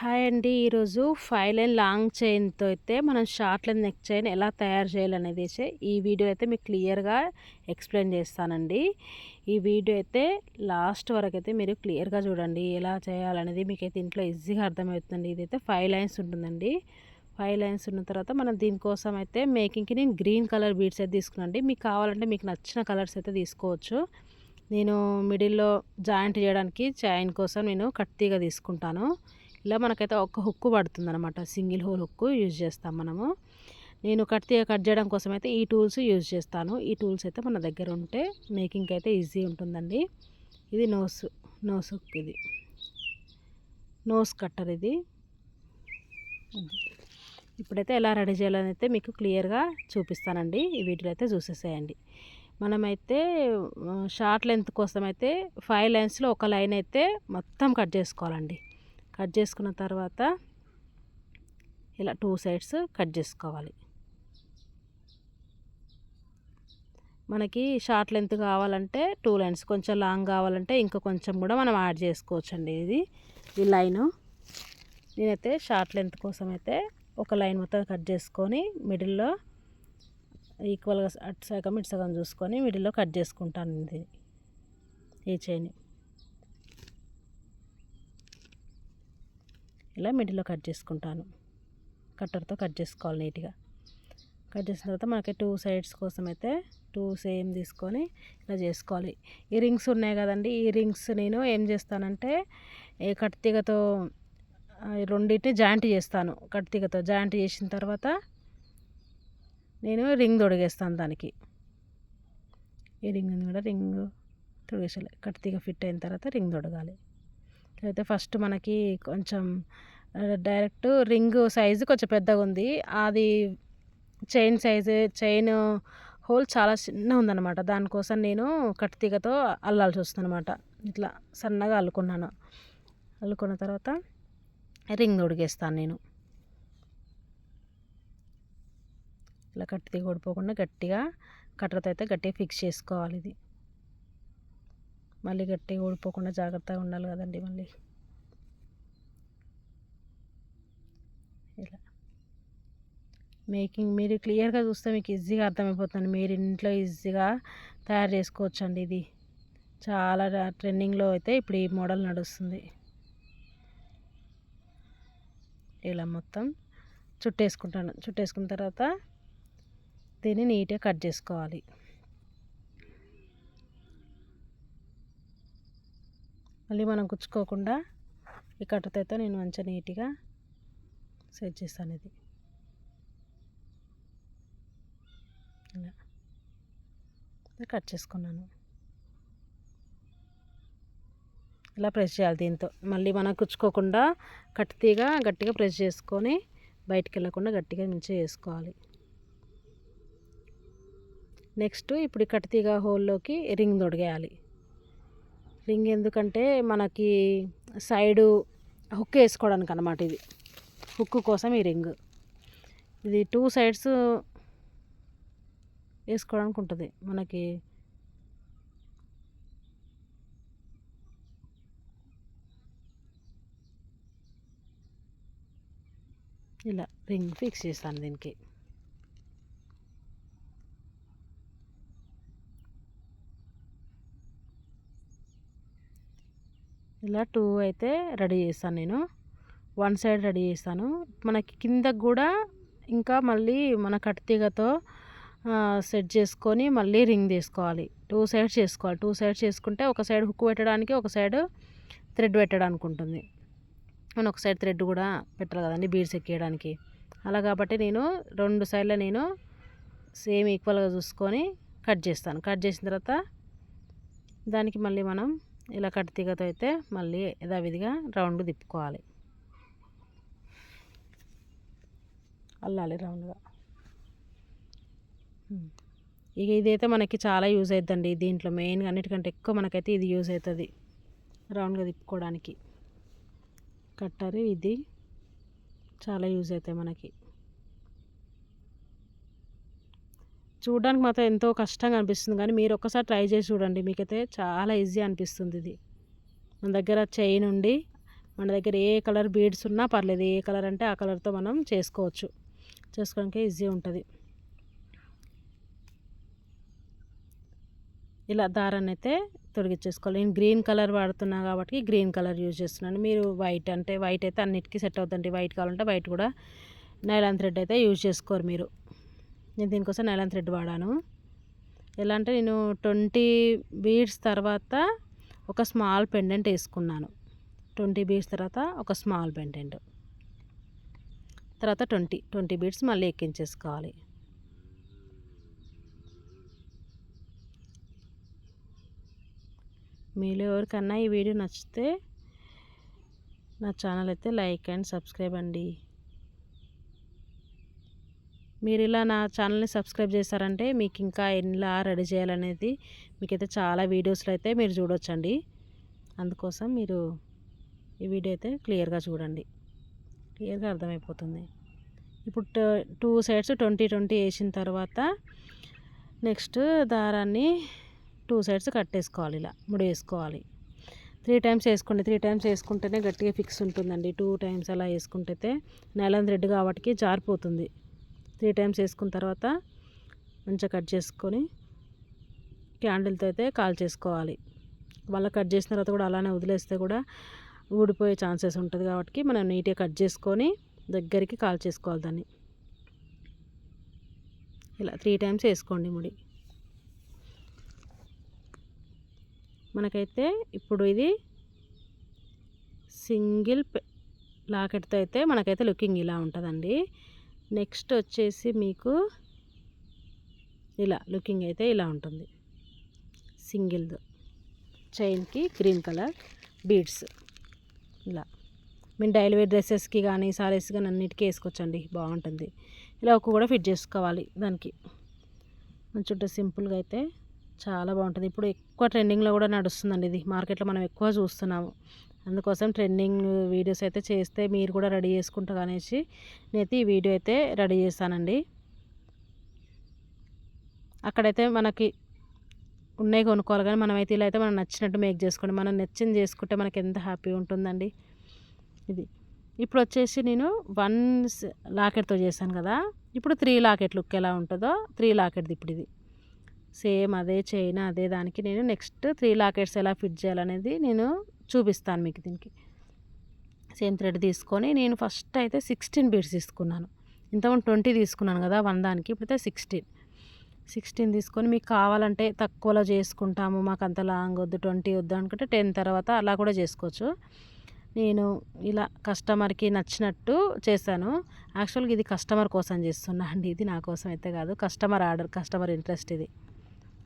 Hi అండి. ఈరోజు five line long చైన్తో అయితే మనం షార్ట్ లైన్ నెక్ చైన్ ఎలా తయారు చేయాలనేది ఈ వీడియో అయితే మీకు క్లియర్గా ఎక్స్ప్లెయిన్ చేస్తానండి. ఈ వీడియో అయితే లాస్ట్ వరకు అయితే మీరు క్లియర్గా చూడండి. ఎలా చేయాలనేది మీకైతే ఇంట్లో ఈజీగా అర్థమవుతుందండి. ఇదైతే ఫైవ్ లైన్స్ ఉంటుందండి. ఫైవ్ లైన్స్ ఉన్న తర్వాత మనం దీనికోసం అయితే మేకింగ్కి నేను గ్రీన్ కలర్ బీడ్స్ అయితే తీసుకున్నాండి మీకు కావాలంటే మీకు నచ్చిన కలర్స్ అయితే తీసుకోవచ్చు. నేను మిడిల్లో జాయింట్ చేయడానికి చైన్ కోసం నేను కట్టిగా తీసుకుంటాను. ఇలా మనకైతే ఒక హుక్కు పడుతుంది అనమాట సింగిల్ హోల్ హుక్కు యూజ్ చేస్తాం మనము. నేను కట్ కట్ చేయడం కోసం అయితే ఈ టూల్స్ యూజ్ చేస్తాను. ఈ టూల్స్ అయితే మన దగ్గర ఉంటే మేకింగ్కి అయితే ఈజీ ఉంటుందండి. ఇది నోస్ నోస్ హుక్ ఇది. నోస్ కట్టర్ ఇది. ఇప్పుడైతే ఎలా రెడీ చేయాలని అయితే మీకు క్లియర్గా చూపిస్తానండి. ఈ వీటిలో అయితే చూసేసేయండి. మనమైతే షార్ట్ లెంత్ కోసం అయితే ఫైవ్ లైన్స్లో ఒక లైన్ అయితే మొత్తం కట్ చేసుకోవాలండి. కట్ చేసుకున్న తర్వాత ఇలా టూ సైడ్స్ కట్ చేసుకోవాలి. మనకి షార్ట్ లెంత్ కావాలంటే టూ లైన్స్ కొంచెం లాంగ్ కావాలంటే ఇంకా కొంచెం కూడా మనం యాడ్ చేసుకోవచ్చు అండి ఇది ఈ లైను. నేనైతే షార్ట్ లెంత్ కోసం అయితే ఒక లైన్ మొత్తం కట్ చేసుకొని మిడిల్లో ఈక్వల్గా అటు సగం ఇటు సగం చూసుకొని మిడిల్లో కట్ చేసుకుంటాను ఇది ఈ చైన్. ఇలా మిడిల్లో కట్ చేసుకుంటాను. కట్టర్తో కట్ చేసుకోవాలి నీట్గా. కట్ చేసిన తర్వాత మనకి టూ సైడ్స్ కోసం అయితే టూ సేమ్ తీసుకొని ఇలా చేసుకోవాలి. ఈ రింగ్స్ ఉన్నాయి కదండి ఈ రింగ్స్ నేను ఏం చేస్తానంటే ఏ కట్టిగతో రెండింటిని జాయింట్ చేస్తాను. కట్టిగతో జాయింట్ చేసిన తర్వాత నేను రింగ్ తొడిగేస్తాను దానికి. ఈ రింగ్ కూడా రింగ్ తొడిగేసాలి కట్టిగ ఫిట్ అయిన తర్వాత రింగ్ తొడగాలి. అయితే ఫస్ట్ మనకి కొంచెం డైరెక్ట్ రింగ్ సైజు కొంచెం పెద్దగా ఉంది. అది చైన్ సైజు చైన్ హోల్ చాలా చిన్న ఉందన్నమాట. దానికోసం నేను కట్టిగతో అల్లాల్సి వస్తుంది అనమాట ఇట్లా సన్నగా అల్లుకున్నాను. అల్లుకున్న తర్వాత రింగ్ ఉడిగేస్తాను నేను. ఇలా కట్టిగా ఓడిపోకుండా గట్టిగా కట్టరతో అయితే గట్టిగా ఫిక్స్ చేసుకోవాలి ఇది. మళ్ళీ గట్టిగా ఓడిపోకుండా జాగ్రత్తగా ఉండాలి కదండి మళ్ళీ. ఇలా. మేకింగ్ మీరు క్లియర్గా చూస్తే మీకు ఈజీగా అర్థమైపోతుంది. మీరు ఇంట్లో ఈజీగా తయారు చేసుకోవచ్చు అండి ఇది. చాలా ట్రెండింగ్లో అయితే ఇప్పుడు ఈ మోడల్ నడుస్తుంది. ఇలా మొత్తం చుట్టేసుకుంటాను. చుట్టేసుకున్న తర్వాత దీన్ని నీట్గా కట్ చేసుకోవాలి. మళ్ళీ మనం గుచ్చుకోకుండా ఈ కట్టతో నేను మంచిగా నీట్గా సెట్ చేస్తాను ఇది. ఇలా. కట్ చేసుకున్నాను. ఇలా ప్రెస్ చేయాలి దీంతో. మళ్ళీ మనం కుచ్చుకోకుండా కట్టిగా గట్టిగా ప్రెస్ చేసుకొని బయటికి వెళ్ళకుండా గట్టిగా మించి వేసుకోవాలి నెక్స్ట్ ఇప్పుడు కట్టిగా హోల్లోకి రింగ్ దొడిగేయాలి రింగ్ ఎందుకంటే మనకి సైడు హుక్ వేసుకోవడానికి అనమాట ఇది. హుక్ కోసం ఈ రింగ్. ఇది టూ సైడ్స్ వేసుకోవడానికి ఉంటుంది మనకి. ఇలా రింగ్ ఫిక్స్ చేస్తాను దీనికి. ఇలా టూ అయితే రెడీ చేస్తాను నేను. వన్ సైడ్ రెడీ చేస్తాను. మనకి కింద కూడా ఇంకా మళ్ళీ మన కట్టిగతో సెట్ చేసుకొని మళ్ళీ రింగ్ తీసుకోవాలి. టూ సైడ్స్ చేసుకోవాలి. టూ సైడ్స్ చేసుకుంటే ఒక సైడ్ హుక్ పెట్టడానికి ఒక సైడ్ థ్రెడ్ పెట్టడానికి ఉంటుంది. నేను ఒక సైడ్ థ్రెడ్ కూడా పెట్టాలి కదండి బీడ్స్ ఎక్కేయడానికి. అలా కాబట్టి నేను రెండు సైడ్లో నేను సేమ్ ఈక్వల్గా చూసుకొని కట్ చేస్తాను. కట్ చేసిన తర్వాత దానికి మళ్ళీ మనం ఇలా కట్టిగతో అయితే మళ్ళీ యథావిధిగా రౌండ్ తిప్పుకోవాలి. అల్లాలి రౌండ్గా. ఇక ఇదైతే మనకి చాలా యూజ్ అవుతుందండి దీంట్లో మెయిన్గా అన్నిటికంటే ఎక్కువ మనకైతే ఇది యూజ్ అవుతుంది రౌండ్గా తిప్పుకోవడానికి. కట్టరు ఇది చాలా యూజ్ అవుతాయి మనకి. చూడడానికి మాత్రం ఎంతో కష్టంగా అనిపిస్తుంది. కానీ మీరు ఒక్కసారి ట్రై చేసి చూడండి. మీకైతే చాలా ఈజీ అనిపిస్తుంది ఇది. మన దగ్గర చైన్ ఉండి మన దగ్గర ఏ కలర్ బీడ్స్ ఉన్నా పర్లేదు. ఏ కలర్ అంటే ఆ కలర్తో మనం చేసుకోవచ్చు. చేసుకోవడానికి ఈజీ ఉంటుంది. ఇలా దారాన్ని అయితే తొడిగించేసుకోవాలి నేను గ్రీన్ కలర్ వాడుతున్నా కాబట్టి గ్రీన్ కలర్ యూజ్ చేస్తున్నాను. మీరు వైట్ అంటే వైట్ అయితే అన్నిటికీ సెట్ అవుతుంది వైట్ కావాలంటే వైట్ కూడా నైలాన్ థ్రెడ్ అయితే యూజ్ చేసుకోరు మీరు. నేను దీనికోసం నైలాన్ థ్రెడ్ వాడాను. ఎలా అంటే నేను ట్వంటీ బీడ్స్ తర్వాత ఒక స్మాల్ పెండెంట్ వేసుకున్నాను. ట్వంటీ బీడ్స్ తర్వాత ఒక స్మాల్ పెండెంట్. తర్వాత ట్వంటీ ట్వంటీ బీడ్స్ మళ్ళీ ఎక్కించేసుకోవాలి. మీలో ఎవరికన్నా ఈ వీడియో నచ్చితే నా ఛానల్ అయితే లైక్ అండ్ సబ్స్క్రైబ్ అండి. మీరు ఇలా నా ఛానల్ని సబ్స్క్రైబ్ చేశారంటే మీకు ఇంకా ఇలా రెడీ చేయాలనేది మీకైతే చాలా వీడియోస్లో అయితే మీరు చూడొచ్చండి. అందుకోసం మీరు ఈ వీడియో అయితే క్లియర్గా చూడండి. క్లియర్గా అర్థమైపోతుంది. ఇప్పుడు టూ సైడ్స్ ట్వంటీ ట్వంటీ వేసిన తర్వాత నెక్స్ట్ దారాన్ని టూ సైడ్స్ కట్టేసుకోవాలి ఇలా ముడి వేసుకోవాలి త్రీ టైమ్స్ వేసుకోండి త్రీ టైమ్స్ వేసుకుంటేనే గట్టిగా ఫిక్స్ ఉంటుందండి. టూ టైమ్స్ అలా వేసుకుంటే నైలాన్ థ్రెడ్ కాబట్టి జారిపోతుంది. త్రీ టైమ్స్ వేసుకున్న తర్వాత మంచిగా కట్ చేసుకొని క్యాండిల్తో అయితే కాల్ చేసుకోవాలి. మళ్ళీ కట్ చేసిన తర్వాత కూడా అలానే వదిలేస్తే కూడా ఊడిపోయే ఛాన్సెస్ ఉంటుంది కాబట్టి మనం నీట్గా కట్ చేసుకొని దగ్గరికి కాల్ చేసుకోవాలి దాన్ని. ఇలా త్రీ టైమ్స్ వేసుకోండి ముడి. మనకైతే ఇప్పుడు ఇది సింగిల్ లాకెట్తో అయితే మనకైతే లుకింగ్ ఇలా ఉంటుందండి. నెక్స్ట్ వచ్చేసి మీకు ఇలా లుకింగ్ అయితే ఇలా ఉంటుంది. సింగిల్ది. చైన్కి గ్రీన్ కలర్ బీడ్స్. ఇలా. మేము డైలీ వేర్ డ్రెస్సెస్కి కానీ సారీస్ కానీ అన్నిటికీ వేసుకోవచ్చండి. బాగుంటుంది. ఇలా ఒక్క కూడా ఫిట్ చేసుకోవాలి దానికి. మంచి సింపుల్గా అయితే చాలా బాగుంటుంది. ఇప్పుడు ఎక్కువ ట్రెండింగ్లో కూడా నడుస్తుందండి ఇది. మార్కెట్లో మనం ఎక్కువ చూస్తున్నాము. అందుకోసం ట్రెండింగ్ వీడియోస్ అయితే చేస్తే మీరు కూడా రెడీ చేసుకుంటారు అనేసి నేనైతే ఈ వీడియో అయితే రెడీ చేస్తానండి. అక్కడైతే మనకి ఉన్నాయి కొనుక్కోవాలి కానీ మనమైతే ఇలా అయితే మనం నచ్చినట్టు మేక్ చేసుకోండి. మనం నచ్చింది చేసుకుంటే మనకి ఎంత హ్యాపీ ఉంటుందండి. ఇది. ఇప్పుడు వచ్చేసి నేను వన్ లాకెట్తో చేశాను కదా. ఇప్పుడు త్రీ లాకెట్ లుక్ ఎలా ఉంటుందో త్రీ లాకెట్ది ఇప్పుడు ఇది. సేమ్ అదే చైన్ అదే దానికి నేను నెక్స్ట్ త్రీ లాకెట్స్ ఎలా ఫిట్ చేయాలనేది నేను చూపిస్తాను మీకు దీనికి. సేమ్ థ్రెడ్ తీసుకొని నేను ఫస్ట్ అయితే సిక్స్టీన్ బీడ్స్ తీసుకున్నాను. ఇంతకుముందు ట్వంటీ తీసుకున్నాను కదా వన్ దానికి ఇప్పుడైతే సిక్స్టీన్. సిక్స్టీన్ తీసుకొని మీకు కావాలంటే తక్కువలో చేసుకుంటాము మాకు అంత లాంగ్ వద్దు ట్వంటీ వద్దు అనుకుంటే టెన్ తర్వాత అలా కూడా చేసుకోవచ్చు. నేను ఇలా కస్టమర్కి నచ్చినట్టు చేశాను. యాక్చువల్గా ఇది కస్టమర్ కోసం చేస్తున్నా అండి ఇది నా కోసం అయితే కాదు కస్టమర్ ఆర్డర్ కస్టమర్ ఇంట్రెస్ట్ ఇది.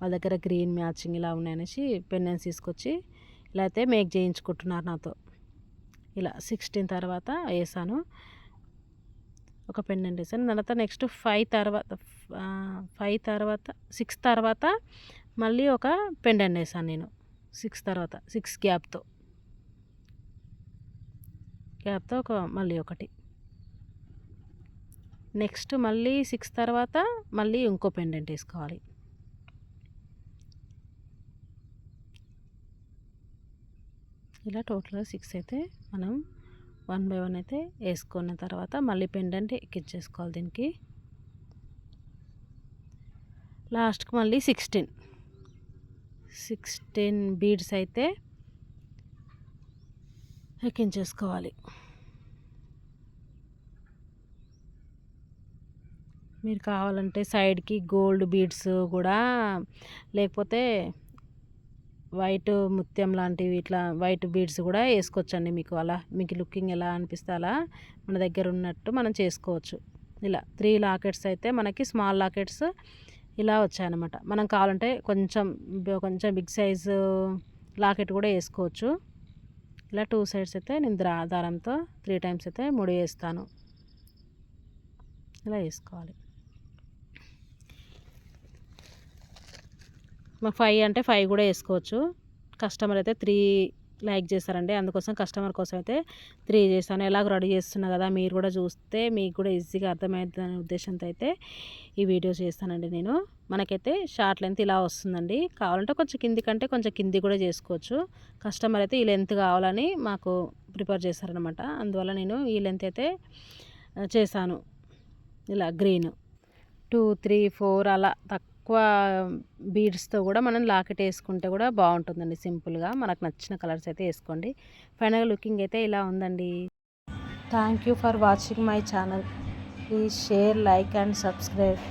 వాళ్ళ దగ్గర గ్రీన్ మ్యాచింగ్ ఇలా ఉన్నాయనేసి పెన్నెన్స్ తీసుకొచ్చి లేకపోతే మేక్ చేయించుకుంటున్నారు నాతో. ఇలా సిక్స్టీన్ తర్వాత వేసాను. ఒక పెండెంట్ వేసాను తర్వాత నెక్స్ట్ ఫైవ్ తర్వాత ఫైవ్ తర్వాత సిక్స్ తర్వాత మళ్ళీ ఒక పెండెంట్ వేసాను నేను. సిక్స్ తర్వాత సిక్స్ గ్యాప్తో. గ్యాప్తో ఒక మళ్ళీ ఒకటి. నెక్స్ట్ మళ్ళీ సిక్స్ తర్వాత మళ్ళీ ఇంకో పెండెంట్ వేసుకోవాలి. ఇలా టోటల్గా సిక్స్ అయితే మనం వన్ బై వన్ అయితే వేసుకున్న తర్వాత మళ్ళీ పెండెంట్ ఎక్కించేసుకోవాలి దీనికి. లాస్ట్కి మళ్ళీ సిక్స్టీన్ సిక్స్టీన్ బీడ్స్ అయితే ఎక్కించేసుకోవాలి. మీరు కావాలంటే సైడ్కి గోల్డ్ బీడ్స్ కూడా లేకపోతే వైట్ ముత్యం లాంటివి ఇట్లా వైట్ బీడ్స్ కూడా వేసుకోవచ్చండి మీకు అలా. మీకు లుకింగ్ ఎలా అనిపిస్తే అలా మన దగ్గర ఉన్నట్టు మనం చేసుకోవచ్చు. ఇలా త్రీ లాకెట్స్ అయితే మనకి స్మాల్ లాకెట్స్ ఇలా వచ్చాయన్నమాట. మనం కావాలంటే కొంచెం కొంచెం బిగ్ సైజు లాకెట్ కూడా వేసుకోవచ్చు. ఇలా టూ సైడ్స్ అయితే నేను ద్రా దారంతో త్రీ టైమ్స్ అయితే ముడి వేస్తాను. ఇలా వేసుకోవాలి. మాకు ఫైవ్ అంటే ఫైవ్ కూడా వేసుకోవచ్చు. కస్టమర్ అయితే త్రీ లైక్ చేశారండి అందుకోసం కస్టమర్ కోసం అయితే త్రీ చేశాను ఎలాగో రెడీ చేస్తున్నా కదా మీరు కూడా చూస్తే మీకు కూడా ఈజీగా అర్థమవుతుంది అనే ఉద్దేశంతో అయితే ఈ వీడియో చేస్తానండి నేను. మనకైతే షార్ట్ లెంత్ ఇలా వస్తుందండి. కావాలంటే కొంచెం కింది కంటే కొంచెం కింది కూడా చేసుకోవచ్చు. కస్టమర్ అయితే ఈ లెంత్ కావాలని మాకు ప్రిపేర్ చేశారనమాట అందువల్ల నేను ఈ లెంత్ అయితే చేశాను. ఇలా గ్రీన్. టూ త్రీ ఫోర్ అలా తక్కువ తక్కువ బీడ్స్తో కూడా మనం లాకెట్ వేసుకుంటే కూడా బాగుంటుందండి సింపుల్గా. మనకు నచ్చిన కలర్స్ అయితే వేసుకోండి. ఫైనల్ లుకింగ్ అయితే ఇలా ఉందండి. Thank you for watching my channel. Please share like and subscribe.